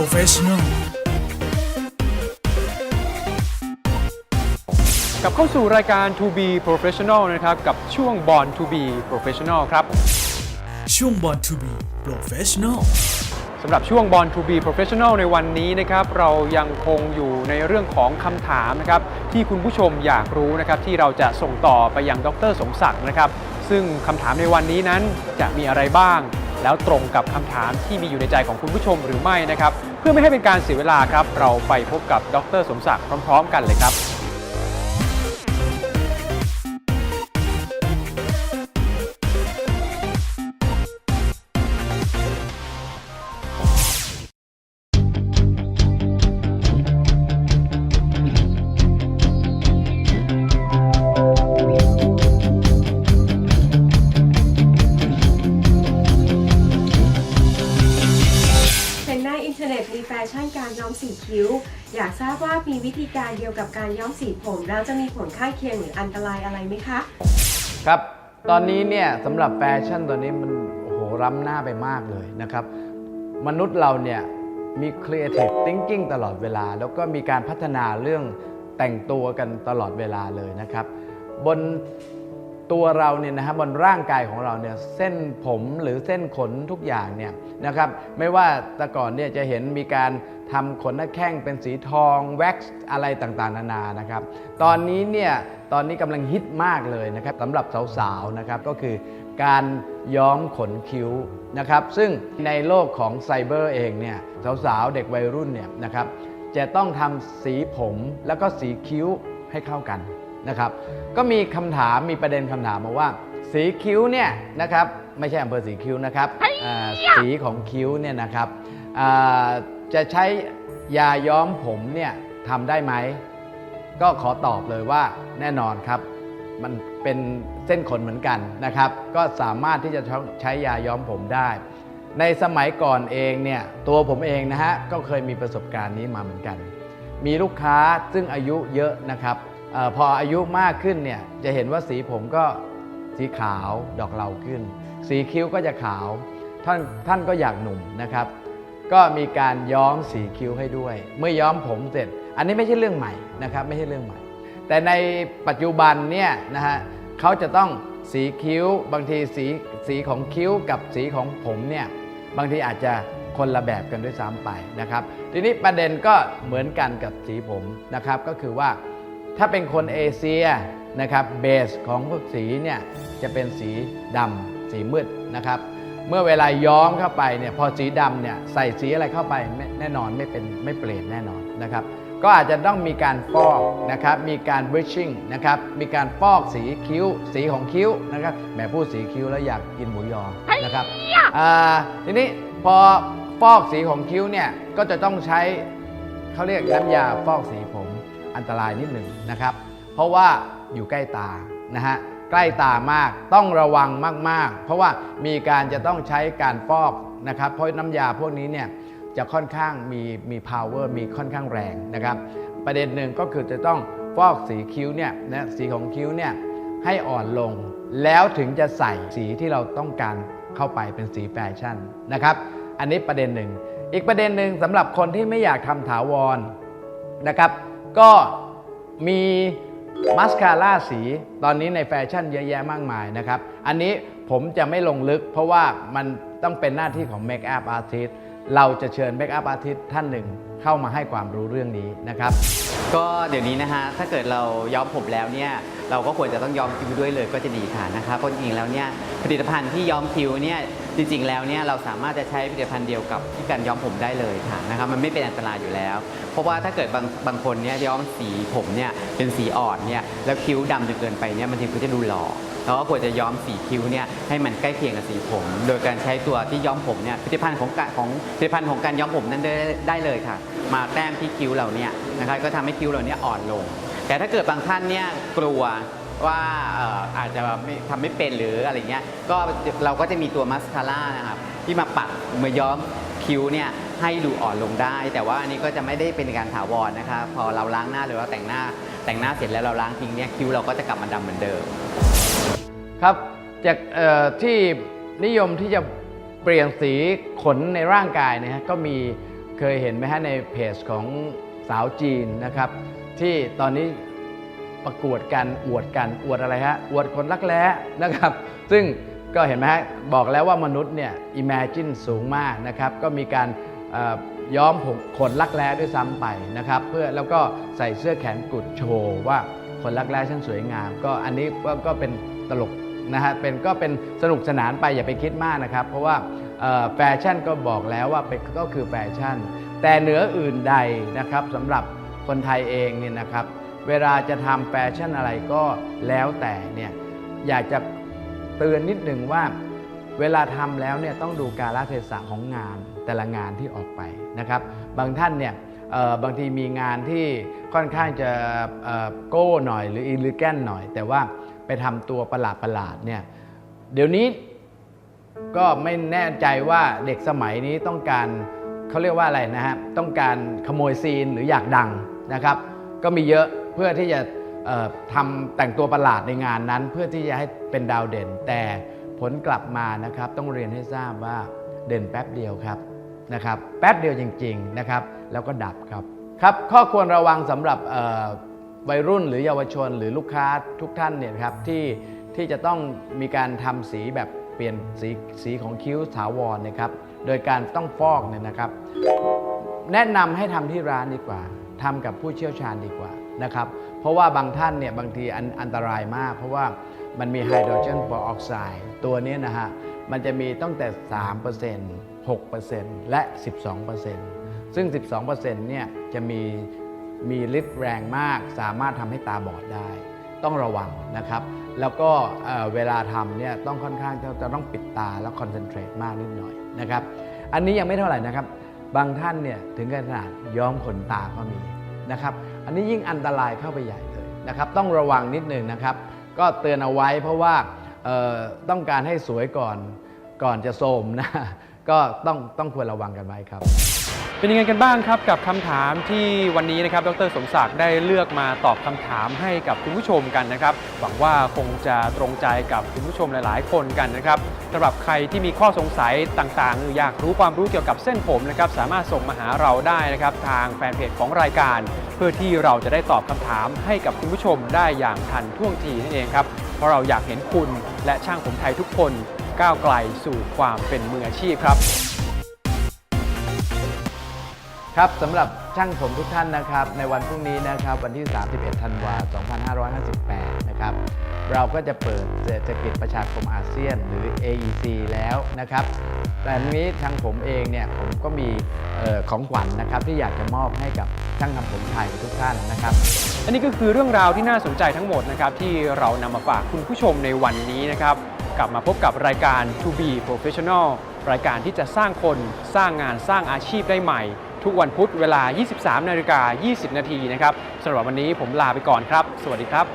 Professional กลับเข้าสู่รายการ To Be Professional นะครับ กับช่วง Born to Be Professional ครับ ช่วงบอล to be professional สำหรับช่วง Born to Be Professional ในวันนี้นะครับเรายังคงอยู่ในเรื่องของคำถามนะครับที่คุณผู้ชมอยากรู้นะครับที่เราจะส่งต่อไปยังดรสมศักดิ์นะครับซึ่งคำถามในวันนี้นั้นจะมีอะไรบ้าง แล้วตรงกับคำถามที่มีอยู่ในใจของคุณผู้ชมหรือไม่นะครับ เพื่อไม่ให้เป็นการเสียเวลาครับ เราไปพบกับดรสมศักดิ์พร้อม ๆ กันเลยครับ มีแฟชั่นการย้อมสีคิ้ว อยากทราบว่ามีวิธีการเดียวกับการย้อมสีผม แล้วจะมีผลข้างเคียงหรืออันตรายอะไรไหมคะ ครับ ตอนนี้เนี่ยสำหรับแฟชั่นตอนนี้มันโอ้โหล้ำหน้าไปมากเลยนะครับ มนุษย์เราเนี่ยมี creative thinking ตลอดเวลา แล้วก็มีการพัฒนาเรื่องแต่งตัวกันตลอดเวลาเลยนะครับ บน ตัวเราเนี่ยนะฮะบนร่างกายของเราเนี่ยเส้นผมหรือเส้นขนทุกอย่างเนี่ยนะครับไม่ว่าแต่ก่อนเนี่ยจะเห็นมีการทำขนหน้าแข้งเป็นสีทองแว็กซ์อะไรต่างๆ นานานะครับ ตอนนี้เนี่ยตอนนี้กำลังฮิตมากเลยนะครับสำหรับสาวๆนะครับก็คือการย้อมขนคิ้วนะครับ ซึ่งในโลกของไซเบอร์เองเนี่ยสาวๆเด็กวัยรุ่นเนี่ยนะครับจะต้องทำสีผมแล้วก็สีคิ้วให้เข้ากัน นะครับ ก็มีคำถามมีประเด็นคำถามมาว่า สีคิ้วเนี่ยนะครับไม่ใช่อำเภอสีคิ้วนะครับอ่าสีของคิ้วเนี่ยนะครับอ่าจะใช้ยาย้อมผมเนี่ยทำได้ไหม ก็ขอตอบเลยว่าแน่นอนครับ มันเป็นเส้นขนเหมือนกันนะครับ ก็สามารถที่จะใช้ยาย้อมผมได้ ในสมัยก่อนเองเนี่ยตัวผมเองนะฮะก็เคยมีประสบการณ์นี้มาเหมือนกัน มีลูกค้าซึ่งอายุเยอะนะครับเออ พออายุมากขึ้นเนี่ยจะเห็นว่าสีผมก็สีขาวดอกเหลาขึ้น สีคิ้วก็จะขาว ท่านท่านก็อยากหนุ่มนะครับ ก็มีการย้อมสีคิ้วให้ด้วย เมื่อย้อมผมเสร็จ อันนี้ไม่ใช่เรื่องใหม่นะครับไม่ใช่เรื่องใหม่ แต่ในปัจจุบันเนี่ยนะฮะเขาจะต้องสีคิ้วบางทีสีสีของคิ้วกับสีของผมเนี่ยบางทีอาจจะคนละแบบกันด้วยซ้ำไปนะครับ ทีนี้ประเด็นก็เหมือนกันกับสีผมนะครับก็คือว่า ถ้าเป็นคนเอเชียนะครับเบสของพวกสีเนี่ยจะเป็นสีดำสีมืดนะครับ เมื่อเวลาย้อมเข้าไปเนี่ยพอสีดำเนี่ยใส่สีอะไรเข้าไปไม่แน่นอนไม่เป็นไม่เปลี่ยนแน่นอนนะครับ ก็อาจจะต้องมีการฟอกนะครับมีการ bleaching นะครับมีการฟอกสีคิ้ว สีของคิ้วนะครับแหมพูดสีคิ้วแล้วอยากกินหมูยอนะครับอ่าทีนี้พอฟอกสีของคิ้วเนี่ยก็จะต้องใช้เขาเรียกน้ำยาฟอกสีผม อันตรายนิดหนึ่งนะครับ เพราะว่าอยู่ใกล้ตานะฮะใกล้ตามากต้องระวังมากๆ เพราะว่ามีการจะต้องใช้การฟอกนะครับ เพราะน้ำยาพวกนี้เนี่ยจะค่อนข้างมีมี power มีค่อนข้างแรงนะครับ ประเด็นหนึ่งก็คือจะต้องฟอกสีคิ้วเนี่ยนะสีของคิ้วเนี่ยให้อ่อนลง แล้วถึงจะใส่สีที่เราต้องการเข้าไปเป็นสีแฟชั่นนะครับ อันนี้ประเด็นหนึ่ง อีกประเด็นหนึ่งสำหรับคนที่ไม่อยากทำถาวรนะครับ ก็มีมัสคาร่าสีตอนนี้ในแฟชั่นเยอะแยะมากมายนะครับ อันนี้ผมจะไม่ลงลึก เพราะว่ามันต้องเป็นหน้าที่ของเมคอัพอาร์ติสเราจะเชิญเมคอัพอาร์ติสท่านหนึ่งเข้ามาให้ความรู้เรื่องนี้นะครับ ก็เดี๋ยวนี้นะฮะถ้าเกิดเราย้อมผมแล้วเนี่ยเราก็ควรจะต้องย้อมคิ้วด้วยเลยก็จะดีค่ะนะคะเพราะจริงๆแล้วเนี่ยผลิตภัณฑ์ที่ย้อมคิ้วเนี่ย จริงๆ แล้วเนี่ยเราสามารถจะใช้ผลิตภัณฑ์เดียวกับที่การย้อมผมได้เลยค่ะนะครับมันไม่เป็นอันตรายอยู่แล้ว เพราะว่าถ้าเกิดบางบางคนเนี่ยย้อมสีผมเนี่ยเป็นสีอ่อนเนี่ยแล้วคิ้วดำจนเกินไปเนี่ยมันทีก็จะดูหล่อเราก็ควรจะย้อมสีคิ้วเนี่ยให้มันใกล้เคียงกับสีผม โดยการใช้ตัวที่ย้อมผมเนี่ยผลิตภัณฑ์ของการของผลิตภัณฑ์ของการย้อมผมนั้นได้ได้เลยค่ะ มาแต้มที่คิ้วเราเนี่ยนะครับก็ทำให้คิ้วเราเนี่ยอ่อนลง แต่ถ้าเกิดบางท่านเนี่ยกลัว ว่าเอ่ออาจจะไม่ทำไม่เป็นหรืออะไรเงี้ยก็เราก็จะมีตัวมัสคาร่านะครับที่มาปัดมาย้อมคิ้วเนี่ยให้ดูอ่อนลงได้ แต่ว่าอันนี้ก็จะไม่ได้เป็นการถาวรนะคะพอเราล้างหน้าหรือว่าแต่งหน้าแต่งหน้าเสร็จแล้วเราล้างทิ้งเนี่ยคิ้วเราก็จะกลับมาดำเหมือนเดิม ครับจากเอ่อที่นิยมที่จะเปลี่ยนสีขนในร่างกายนะฮะก็มีเคยเห็นไหมฮะในเพจของสาวจีนนะครับ ที่ตอนนี้ ประกวดกันอวดกันอวดอะไรฮะอวดคนรักแร้นะครับ ซึ่งก็เห็นไหมฮะบอกแล้วว่ามนุษย์เนี่ย imagine สูงมากนะครับ ก็มีการย้อมผมขนรักแร้ด้วยซ้ำไปนะครับ เพื่อแล้วก็ใส่เสื้อแขนกุดโชว์ว่าขนรักแร้ฉันสวยงาม ก็อันนี้ก็ก็เป็นตลกนะฮะเป็นก็เป็นสนุกสนานไปอย่าไปคิดมากนะครับ เพราะว่าแฟชั่นก็บอกแล้วว่าเป็นก็คือแฟชั่น แต่เหนืออื่นใดนะครับสำหรับคนไทยเองเนี่ยนะครับ เวลาจะทำแฟชั่นอะไรก็แล้วแต่เนี่ยอยากจะเตือนนิดหนึ่งว่าเวลาทำแล้วเนี่ยต้องดูกาลเทศะของงานแต่ละงานที่ออกไปนะครับ บางท่านเนี่ยบางทีมีงานที่ค่อนข้างจะโก้หน่อยหรืออิลิแกนหน่อย แต่ว่าไปทำตัวประหลาดประหลาดเนี่ยเดี๋ยวนี้ก็ไม่แน่ใจว่าเด็กสมัยนี้ต้องการเขาเรียกว่าอะไรนะฮะต้องการขโมยซีนหรืออยากดังนะครับ ก็มีเยอะ เพื่อที่จะทำแต่งตัวประหลาดในงานนั้น เพื่อที่จะให้เป็นดาวเด่น แต่ผลกลับมานะครับ ต้องเรียนให้ทราบว่าเด่นแป๊บเดียวครับนะครับ แป๊บเดียวจริง ๆนะครับ แล้วก็ดับครับครับข้อควรระวังสำหรับวัยรุ่นหรือเยาวชนหรือลูกค้าทุกท่านเนี่ยครับที่ที่จะต้องมีการทำสีแบบเปลี่ยนสีสีของคิ้วถาวรนะครับ โดยการต้องฟอกเนี่ยนะครับ แนะนำให้ทำที่ร้านดีกว่าทำกับผู้เชี่ยวชาญดีกว่า นะครับ เพราะว่าบางท่านเนี่ยบางทีอันอันตรายมาก เพราะว่ามันมีไฮโดรเจนเปอร์ออกไซด์ตัวนี้นะฮะมันจะมีตั้งแต่ 3% 6%และ 12%ซึ่ง 12%เนี่ยจะมีมีฤทธิ์แรงมาก สามารถทำให้ตาบอดได้ ต้องระวังนะครับ แล้วก็เเวลาทำเนี่ยต้องค่อนข้างจะจะต้องปิดตาแล้วคอนเซนเทรตมากนิดหน่อยนะครับ อันนี้ยังไม่เท่าไหร่นะครับ บางท่านเนี่ยถึงขนาดย้อมขนตาก็มีนะครับ อันนี้ยิ่งอันตรายเข้าไปใหญ่เลยนะครับ ต้องระวังนิดหนึ่งนะครับ ก็เตือนเอาไว้เพราะว่าต้องการให้สวยก่อนก่อนจะโทมนะ ก็ต้องต้องควรระวังกันไว้ครับ เป็นยังไงกันบ้างครับกับคำถามที่วันนี้นะครับ ดรสมศักดิ์ได้เลือกมาตอบคำถามให้กับคุณผู้ชมกันนะครับ หวังว่าคงจะตรงใจกับคุณผู้ชมหลาย ๆ คนกันนะครับสำหรับใครที่มีข้อสงสัยต่างๆหรืออยากรู้ความรู้เกี่ยวกับเส้นผมนะครับ สามารถส่งมาหาเราได้นะครับ ทางแฟนเพจของรายการ เพื่อที่เราจะได้ตอบคำถามให้กับคุณผู้ชมได้อย่างทันท่วงทีนั่นเองครับเพราะเราอยากเห็นคุณและช่างผมไทยทุกคนก้าวไกลสู่ความเป็นมืออาชีพครับ ครับสำหรับช่างผมทุกท่านนะครับ ในวันพรุ่งนี้นะครับวันที่ 31 ธันวาคม 2558 นะครับเราก็จะเปิดเศรษฐกิจประชาคมอาเซียนหรือ AEC แล้วนะครับ แต่ทีนี้ทางผมเองเนี่ยผมก็มีออของขวัญนะครับที่อยากจะมอบให้กับช่างทำผมไทยทุกท่านนะครับ อันนี้ก็คือเรื่องราวที่น่าสนใจทั้งหมดนะครับที่เรานำมาฝากคุณผู้ชมในวันนี้นะครับกลับมาพบกับรายการ To Be Professional รายการที่จะสร้างคนสร้างงานสร้างอาชีพได้ใหม่ ทุกวันพุธเวลา 23 นาฬิกา 20 นาทีนะครับสำหรับวันนี้ผมลาไปก่อนครับ สวัสดีครับ